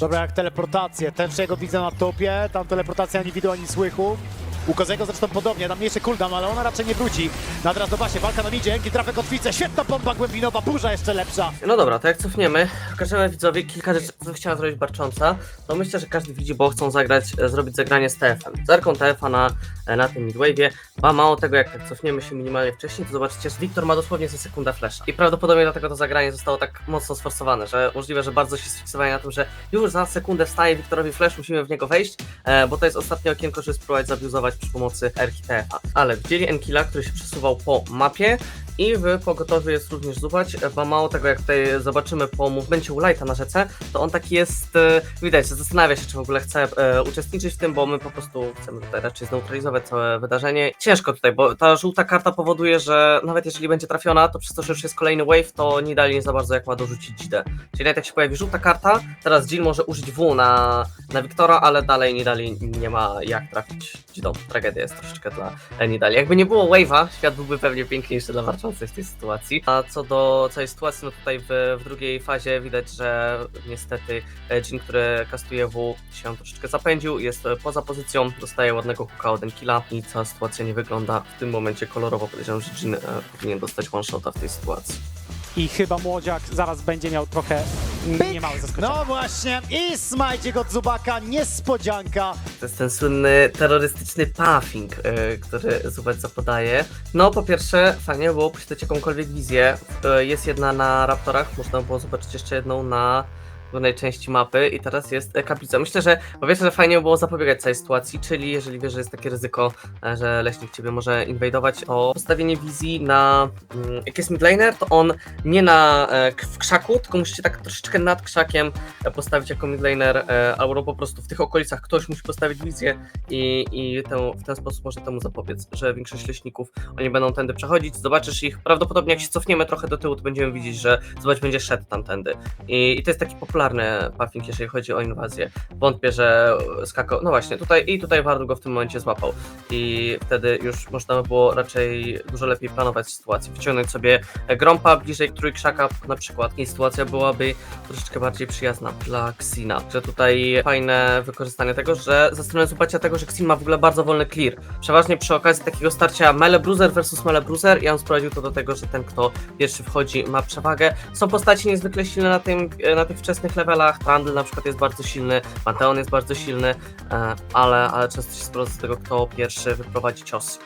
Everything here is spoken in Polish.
Dobra, jak teleportacje. Ten, czego widzę na topie, tam teleportacja ani widu, ani słychu. U Kozego zresztą podobnie, tam mniejszy cooldown, ale ona raczej nie wróci. Na teraz do basie, walka na midzie, Enki trafia kotwicę, świetna pompa głębinowa, burza jeszcze lepsza. No dobra, to jak cofniemy, pokażemy widzowie kilka rzeczy, co chciała zrobić Barcząca. To myślę, że każdy widzi, bo chcą zagrać, e, zrobić zagranie z TF-em. Zerką TF-a na, e, na tym midwave'ie, a mało tego, jak tak cofniemy się minimalnie wcześniej, to zobaczycie, że Wiktor ma dosłownie za sekundę flasha. I prawdopodobnie dlatego to zagranie zostało tak mocno sforsowane, że możliwe, że bardzo się sfiksowali na tym, że już za sekundę wstaje Wiktorowi flash, musimy w niego wejść, e, bo to jest ostatnie okienko, żeby spróbować zabiuzować przy pomocy Erki TF-a. Ale widzieli Enkilla, który się przesuwał po mapie, i w pogotowiu jest również Zubać, bo mało tego, jak tutaj zobaczymy po movemencie u Lighta na rzece, to on taki jest, e, widać, zastanawia się, czy w ogóle chce e, uczestniczyć w tym, bo my po prostu chcemy tutaj raczej zneutralizować całe wydarzenie. Ciężko tutaj, bo ta żółta karta powoduje, że nawet jeżeli będzie trafiona, to przez to, że już jest kolejny wave, to nie dali nie za bardzo jak ma dorzucić Dzidę. Czyli nawet jak się pojawi żółta karta, teraz Jill może użyć W na, na Wiktora, ale dalej nie dali nie ma jak trafić Dzidą. Tragedia jest troszeczkę dla Nidali. Jakby nie było wave'a, świat byłby pewnie piękniejszy dla walczących w tej sytuacji. A co do całej sytuacji, no tutaj w, w drugiej fazie widać, że niestety e, Jin, który kastuje W, się troszeczkę zapędził, jest e, poza pozycją, dostaje ładnego hooka od Enkilla i cała sytuacja nie wygląda w tym momencie kolorowo. Podejrzewam, że Jin e, powinien dostać one shota w tej sytuacji. I chyba młodziak zaraz będzie miał trochę niemałe zaskoczenie. No właśnie, i smajcie od Zubaka, niespodzianka. To jest ten słynny terrorystyczny puffing, yy, który Zubec zapodaje. No, po pierwsze, fajnie było posiadać jakąkolwiek wizję. Yy, jest jedna na Raptorach, można było zobaczyć jeszcze jedną na głównej części mapy i teraz jest e, kaplica. Myślę, że po pierwsze, że fajnie było zapobiegać całej sytuacji, czyli jeżeli wiesz, że jest takie ryzyko, e, że leśnik ciebie może inwadować, to postawienie wizji na, mm, jak jest midlaner, to on nie na, e, w krzaku, tylko musicie tak troszeczkę nad krzakiem postawić jako midlaner, albo po prostu w tych okolicach ktoś musi postawić wizję i, i w ten sposób można temu zapobiec, że większość leśników, oni będą tędy przechodzić, zobaczysz ich, prawdopodobnie jak się cofniemy trochę do tyłu, to będziemy widzieć, że zobacz, będzie szedł tamtędy. I, I to jest taki popularny puffing, jeżeli chodzi o inwazję. Wątpię, że skakał, no właśnie, tutaj i tutaj Wardu go w tym momencie złapał i wtedy już można by było raczej dużo lepiej planować sytuację, wyciągnąć sobie grąpa bliżej trójkrzaka na przykład i sytuacja byłaby troszeczkę bardziej przyjazna dla Xina, że tutaj fajne wykorzystanie tego, że ze strony zubacia tego, że Xin ma w ogóle bardzo wolny clear. Przeważnie przy okazji takiego starcia Mele Bruiser versus Mele Bruiser i on sprowadził to do tego, że ten kto pierwszy wchodzi ma przewagę. Są postaci niezwykle silne na, tym, na tych wczesnych levelach, Trundle na przykład jest bardzo silny, Pantheon jest bardzo silny, e, ale, ale często się sprowadza do tego, kto pierwszy wyprowadzi cios.